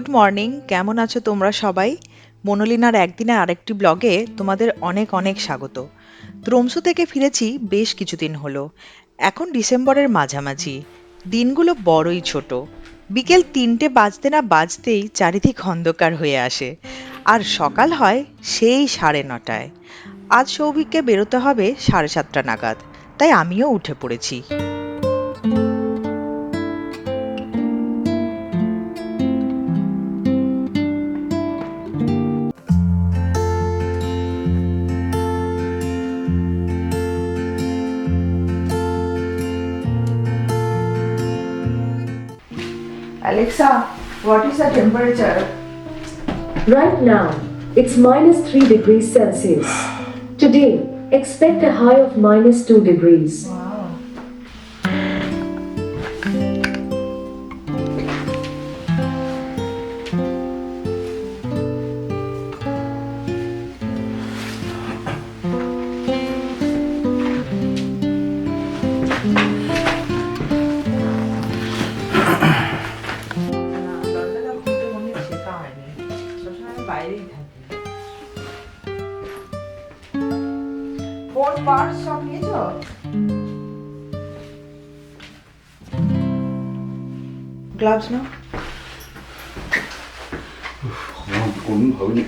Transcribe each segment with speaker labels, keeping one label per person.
Speaker 1: Good morning, কেমন আছো তোমরা সবাই? মনোলিনার একদিনে আরেকটি ব্লগে তোমাদের অনেক অনেক স্বাগত। ত্রমসু থেকে ফিরেছি বেশ কিছুদিন হলো। এখন ডিসেম্বরের মাঝামাঝি। দিনগুলো বড়ই ছোট। বিকেল তিনটে বাজতে না বাজতেই চারিদিক অন্ধকার হয়ে আসে। আর সকাল হয় সেই সাড়ে নটায়। আজ সৌভিককে বেরোতে হবে সাড়ে সাতটা নাগাদ। তাই আমিও উঠে পড়েছি।
Speaker 2: Alexa, what is the temperature?
Speaker 3: Right now, it's minus 3 degrees Celsius. Today, expect a high of minus 2 degrees.
Speaker 2: Gloves না
Speaker 4: হবে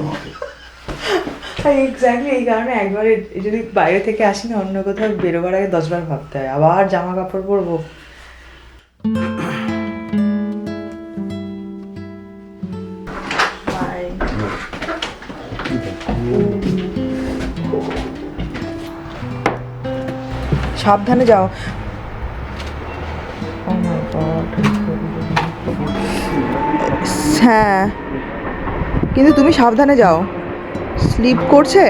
Speaker 4: আমাকে
Speaker 2: এক্স্যাক্টলি এই কারণে একবারে যদি বাইরে থেকে আসি না অন্য কোথাও বেরোবার আগে দশবার ভাবতে হয়। আবার জামা কাপড় পরবো। সাবধানে যাও। হ্যাঁ। কিন্তু তুমি সাবধানে যাও। স্লিপ করছে?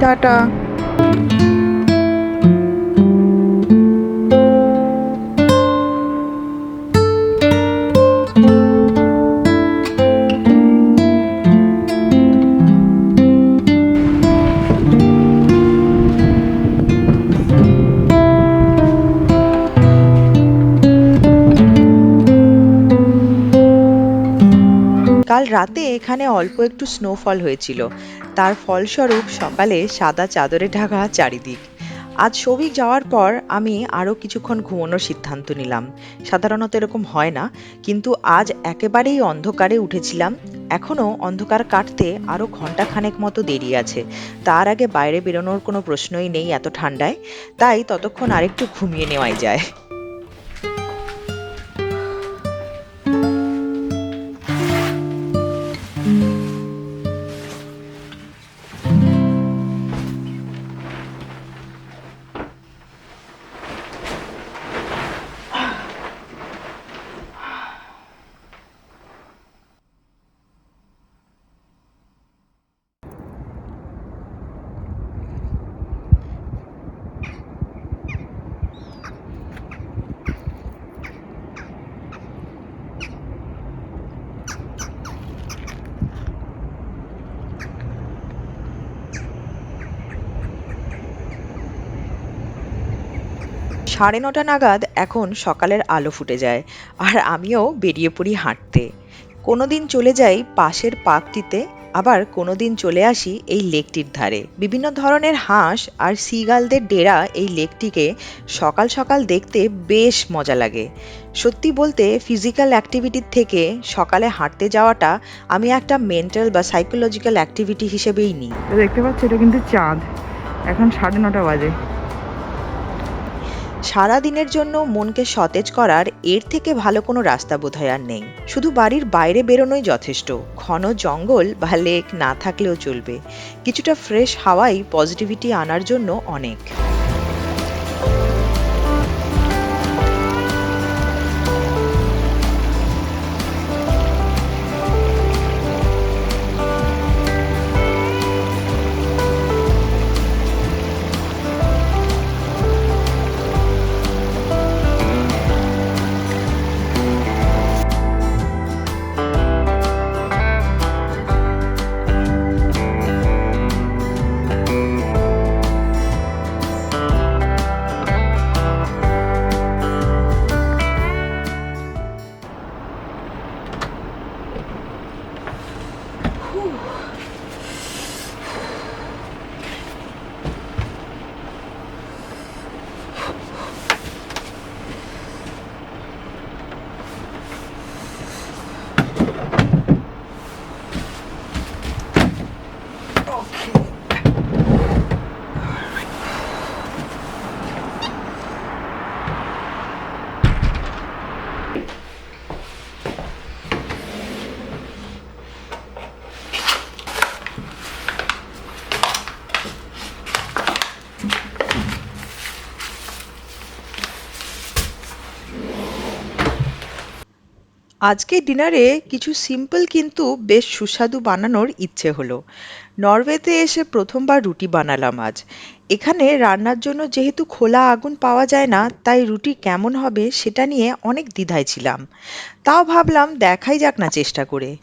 Speaker 2: টাটা।
Speaker 1: রাতে এখানে অল্প একটু স্নোফল হয়েছিল। তার ফলস্বরূপ সকালে সাদা চাদরে ঢাকা চারিদিক। আজ সৌভিক যাওয়ার পর আমি আরও কিছুক্ষণ ঘুমানোর সিদ্ধান্ত নিলাম। সাধারণত এরকম হয় না, কিন্তু আজ একেবারেই অন্ধকারে উঠেছিলাম। এখনও অন্ধকার কাটতে আরও ঘন্টাখানেক মতো দেরি আছে। তার আগে বাইরে বেরোনোর কোনো প্রশ্নই নেই এত ঠান্ডায়। তাই ততক্ষণ আরেকটু ঘুমিয়ে নেওয়াই যায়। সাড়ে নটা নাগাদ এখন সকালের আলো ফুটে যায়, আর আমিও বেরিয়ে পড়ি হাঁটতে। কোনোদিন চলে যাই পাশের পার্কটিতে, আবার কোনোদিন চলে আসি এই লেকটির ধারে। বিভিন্ন ধরনের হাঁস আর সিগালদের ডেরা এই লেকটিকে সকাল সকাল দেখতে বেশ মজা লাগে। সত্যি বলতে ফিজিক্যাল অ্যাক্টিভিটির থেকে সকালে হাঁটতে যাওয়াটা আমি একটা মেন্টাল বা সাইকোলজিক্যাল অ্যাক্টিভিটি হিসেবেই নিই।
Speaker 2: দেখতে পাচ্ছি, এটা কিন্তু চাঁদ। এখন সাড়ে নটা বাজে।
Speaker 1: সারা দিনের জন্য মনকে সতেজ করার এর থেকে ভালো কোনো রাস্তা বোধহয় আর নেই। শুধু বাড়ির বাইরে বেরোনোই যথেষ্ট। ঘন জঙ্গল বা লেক না থাকলেও চলবে। কিছুটা ফ্রেশ হাওয়াই পজিটিভিটি আনার জন্য অনেক। আজকে ডিনারে কিছু সিম্পল কিন্তু বেশ সুস্বাদু বানানোর ইচ্ছে হলো। নরওয়েতে এসে প্রথমবার রুটি বানালাম আজ। এখানে রান্নার জন্য যেহেতু খোলা আগুন পাওয়া যায় না, তাই রুটি কেমন হবে সেটা নিয়ে অনেক দ্বিধায় ছিলাম। তাও ভাবলাম দেখাই যাক না চেষ্টা করে।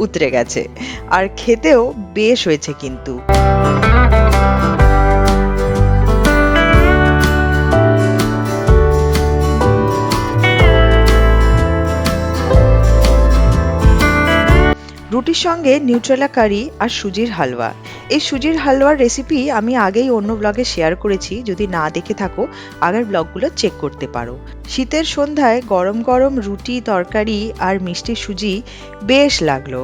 Speaker 1: উতরে গেছে। আর খেতেও বেশ হয়েছে কিন্তু। রুটির সঙ্গে নিউট্রেলা কারি আর সুজির হালুয়া। এই সুজির হালুয়ার রেসিপি আমি আগেই অন্য ব্লগে শেয়ার করেছি, যদি না দেখে থাকো, আগের ব্লগগুলো চেক করতে পারো। শীতের সন্ধ্যায় গরম গরম রুটি, তরকারি আর মিষ্টি সুজি বেশ লাগল।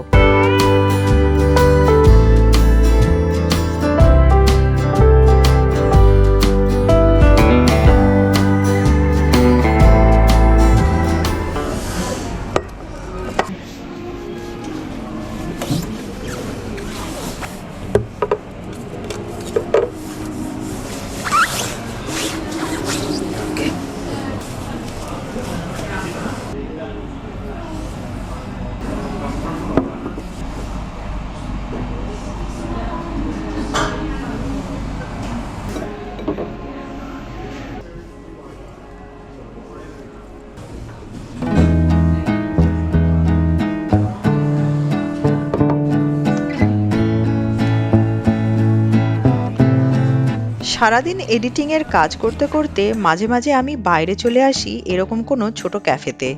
Speaker 1: সারাদিন এডিটিং এর কাজ করতে করতে মাঝে মাঝে আমি বাইরে চলে আসি এরকম কোনো ছোট ক্যাফেতে।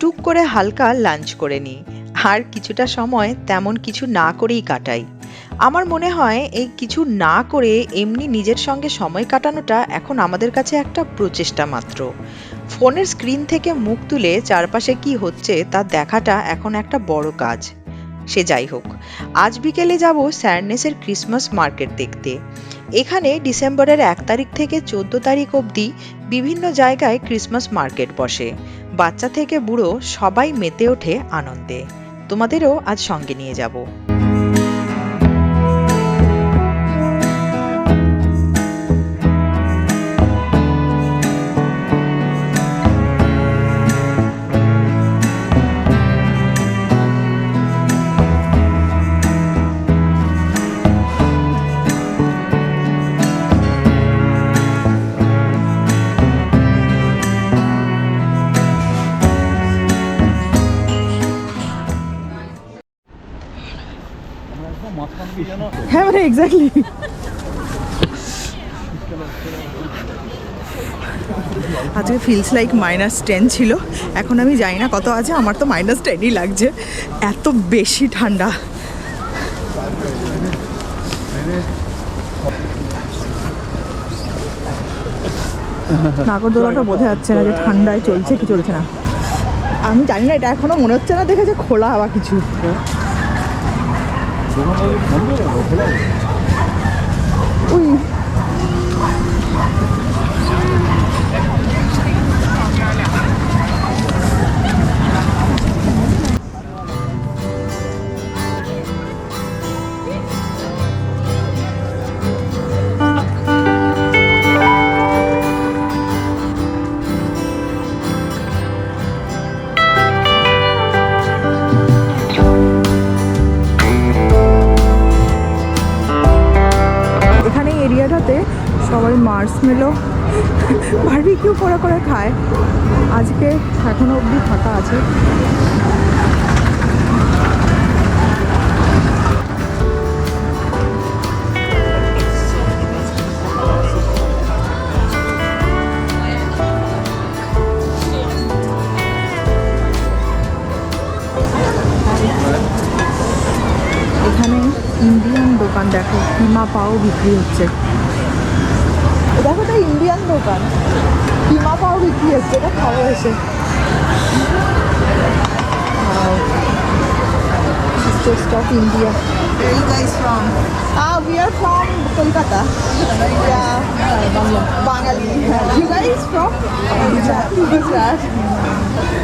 Speaker 1: টুক করে হালকা লাঞ্চ করে নিই। আর কিছুটা সময় তেমন কিছু না করেই কাটাই। আমার মনে হয় এই কিছু না করে এমনি নিজের সঙ্গে সময় কাটানোটা এখন আমাদের কাছে একটা প্রচেষ্টা মাত্র। ফোনের স্ক্রিন থেকে মুখ তুলে চারপাশে কি হচ্ছে তা দেখাটা এখন একটা বড় কাজ। সে যাই হোক, আজ বিকেলে যাব স্যারনেসের ক্রিসমাস মার্কেট দেখতে। এখানে ডিসেম্বরের এক তারিখ থেকে চোদ্দ তারিখ অবধি বিভিন্ন জায়গায় ক্রিসমাস মার্কেট বসে। বাচ্চা থেকে বুড়ো সবাই মেতে ওঠে আনন্দে। তোমাদেরও আজ সঙ্গে নিয়ে যাব।
Speaker 2: এক্স্যাক্টলি আজকে ফিলস লাইক মাইনাস টেন ছিল। এখন আমি জানি না কত আছে, আমার তো মাইনাস টেনই লাগছে। এত বেশি ঠান্ডা। নাগরদোলাটা বোঝা যাচ্ছে না যে ঠান্ডায় চলছে কি চলছে না। আমি জানি না, এটা এখনও মনে হচ্ছে না দেখে যে খোলা বা কিছু। ওই বারবিকিউ করে করে খায়। আজকে এখনও অবধি ফাঁকা আছে। এখানে ইন্ডিয়ান দোকান দেখো, কিমা পাও বিক্রি হচ্ছে। দোকান কিমা পাও বিক্রি হচ্ছে এটা খাবো এসে Wow. richest of India.
Speaker 5: Where are you guys from?
Speaker 2: Ah, we are from Kolkata. Yeah, Bangali. You guys from? Gujarat. Gujarat.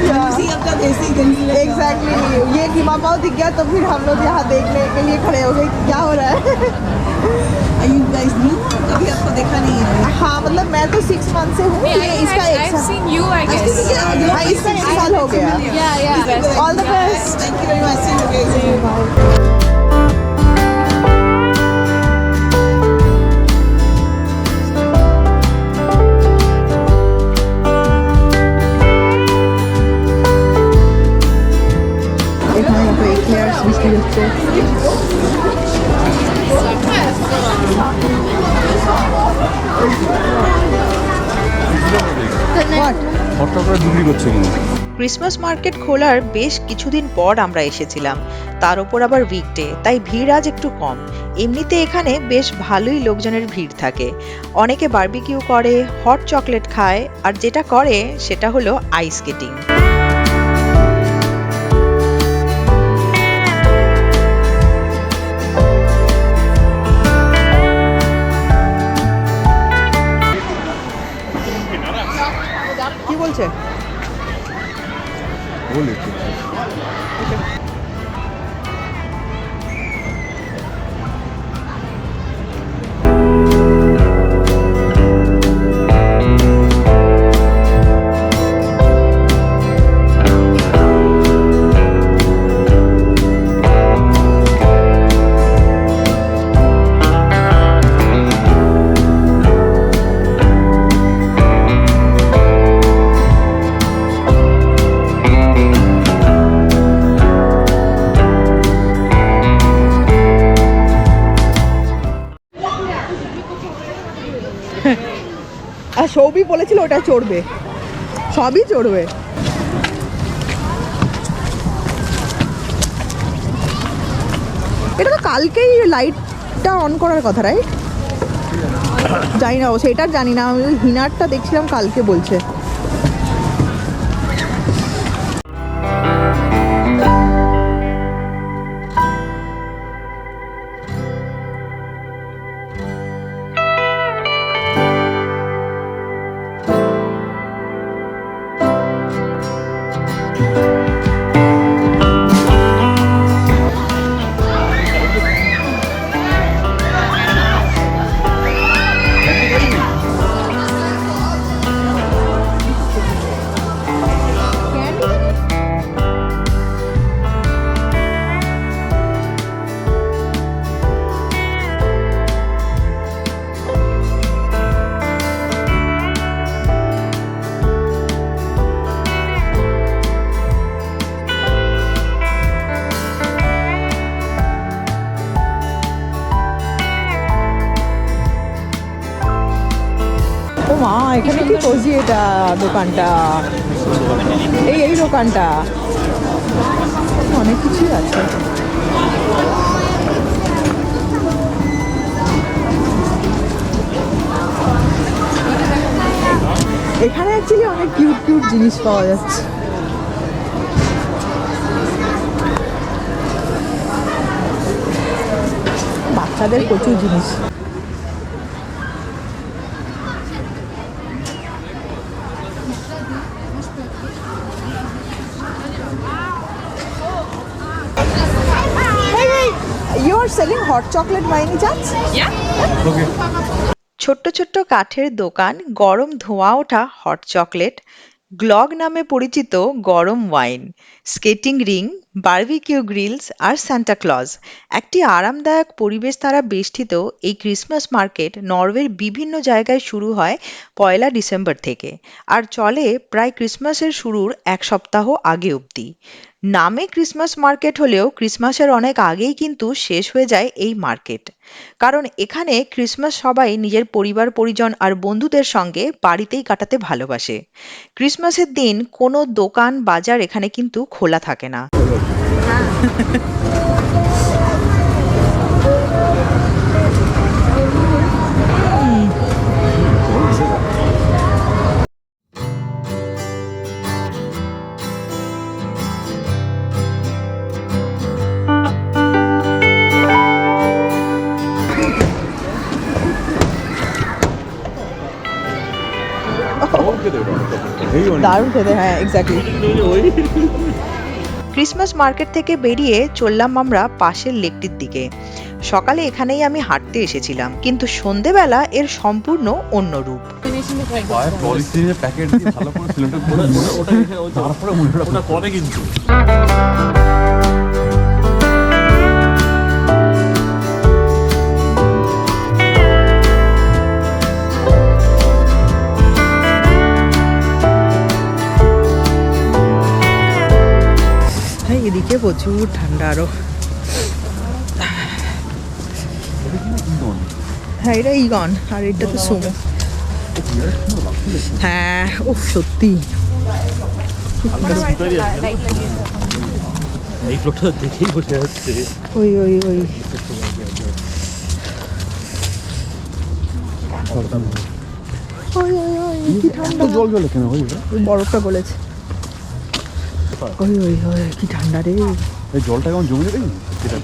Speaker 2: Yeah.
Speaker 5: See आपका देसी गंजी लगा।
Speaker 2: एग्जैक्टली ये कीमा पाव दिख गया तो फिर हम लोग यहाँ देखने के लिए खड़े हो गए कि क्या हो रहा है
Speaker 5: अयूब गाइस न्यू कभी आपको देखा नहीं है।
Speaker 2: हाँ मतलब मैं तो सिक्स मंथ से हूँ।
Speaker 1: ক্রিসমাস মার্কেট খোলার বেশ কিছুদিন পর আমরা এসেছিলাম। তার উপর আবার উইকডে তাই ভিড় আজ একটু কম। এমনিতে এখানে বেশ ভালোই লোকজনের ভিড় থাকে। অনেকে বারবিকিউ করে হট চকলেট খায়, আর যেটা করে সেটা হলো আইস স্কেটিং
Speaker 2: কি সৌবি বলেছিল ওটা চড়বে। সবই চড়বে। এটা তো কালকেই লাইটটা অন করার কথা রাইট জানি না ও সেটা জানি না, আমি হিনারটা দেখছিলাম কালকে বলছে। এখানে কি কোজি এটা দোকানটা? এই এই দোকানটা। অনেক কিছুই আছে। এখানে অ্যাকচুয়ালি অনেক কিউট কিউট জিনিস পাওয়া যাচ্ছে। বাচ্চাদের প্রচুর জিনিস। Hot chocolate by any chance?
Speaker 1: ছোট্ট ছোট্ট কাঠের দোকান গরম ধোঁয়া ওঠা হট চকলেট গ্লগ নামে পরিচিত গরম wine skating rink barbecue grills আর সান্টা ক্লজ। একটি আরামদায়ক পরিবেশ দ্বারা বেষ্টিত এই ক্রিসমাস মার্কেট নরওয়ের বিভিন্ন জায়গায় শুরু হয় পয়লা ডিসেম্বর থেকে আর চলে প্রায় ক্রিসমাসের শুরুর এক সপ্তাহ আগে অবধি। নামে ক্রিসমাস মার্কেট হলেও ক্রিসমাসের অনেক আগেই কিন্তু শেষ হয়ে যায় এই মার্কেট কারণ এখানে ক্রিসমাস সবাই নিজের পরিবার, পরিজন আর বন্ধুদের সঙ্গে বাড়িতেই কাটাতে ভালোবাসে। ক্রিসমাসের দিন কোনো দোকান, বাজার এখানে কিন্তু খোলা থাকে না।
Speaker 2: দারুণ খেতে হ্যাঁ এক্স্যাক্টলি
Speaker 1: ক্রিসমাস মার্কেট থেকে বেরিয়ে চললাম আমরা পাশের লেকটির দিকে। সকালে এখানেই আমি হাঁটতে এসেছিলাম কিন্তু সন্ধেবেলা এর সম্পূর্ণ অন্য রূপ।
Speaker 4: প্যাকেট দিয়ে ভালো করে সিলিন্ডার ওটা কিন্তু
Speaker 2: এদিকে প্রচুর ঠান্ডা আরও। হ্যাঁ এটা ইগন আর এটা তো সুমো। হ্যাঁ ও সত্যি।
Speaker 6: এই লোকটা দেখেই বোঝা যাচ্ছে
Speaker 2: ওই
Speaker 4: জল জলে কেন?
Speaker 2: ওই বরফটা গলেছে। ওই ওই ওই কি ঠান্ডা রে।
Speaker 4: এই জলটা কেমন জমে যাবে
Speaker 6: এখানে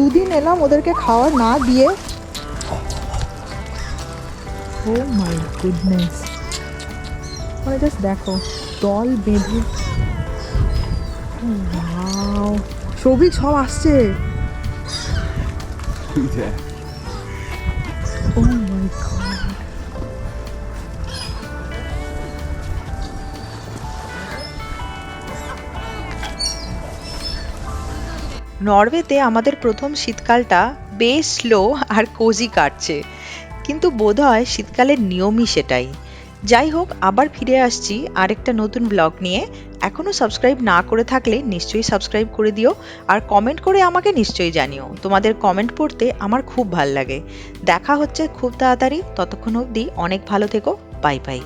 Speaker 2: দুদিন এলাম ওদেরকে খাওয়া না দিয়ে। ও মাই গুডনেস মানে জাস্ট দেখো, দল বেঁধে। সবই সৌভিক সব আসছে।
Speaker 1: নরওয়েতে আমাদের প্রথম শীতকালটা বেশ স্লো আর কোজি কাটছে। কিন্তু বোধহয় শীতকালের নিয়মই সেটাই। যাই হোক, আবার ফিরে আসছি আরেকটা নতুন ব্লগ নিয়ে। এখনও সাবস্ক্রাইব না করে থাকলে নিশ্চয়ই সাবস্ক্রাইব করে দিও আর কমেন্ট করে আমাকে নিশ্চয়ই জানিও। তোমাদের কমেন্ট পড়তে আমার খুব ভালো লাগে। দেখা হচ্ছে খুব তাড়াতাড়ি। ততক্ষণ অবধি অনেক ভালো থেকো। Bye bye